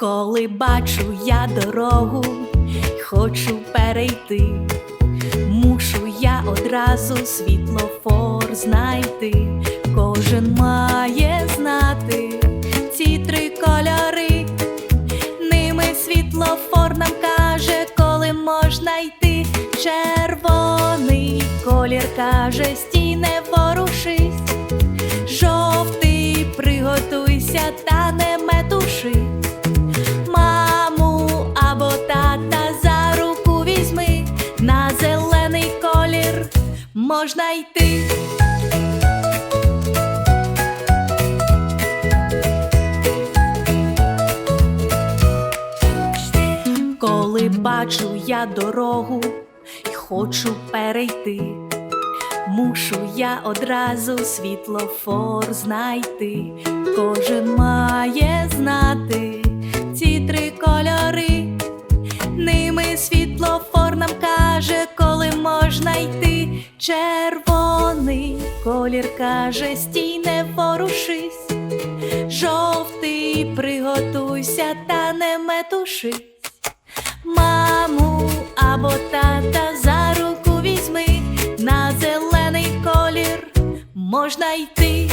Коли бачу я дорогу, хочу перейти, мушу я одразу світлофор знайти. Кожен має знати ці три кольори. Ними світлофор нам каже, коли можна йти. Червоний колір каже, стій не ворушись. Жовтий приготуйся колір можна йти. Коли бачу я дорогу і хочу перейти, мушу я одразу світлофор знайти. Кожен має коли можна йти. Червоний колір каже, стій не ворушись. Жовтий приготуйся та не метушись. Маму або тата за руку візьми, на зелений колір можна йти.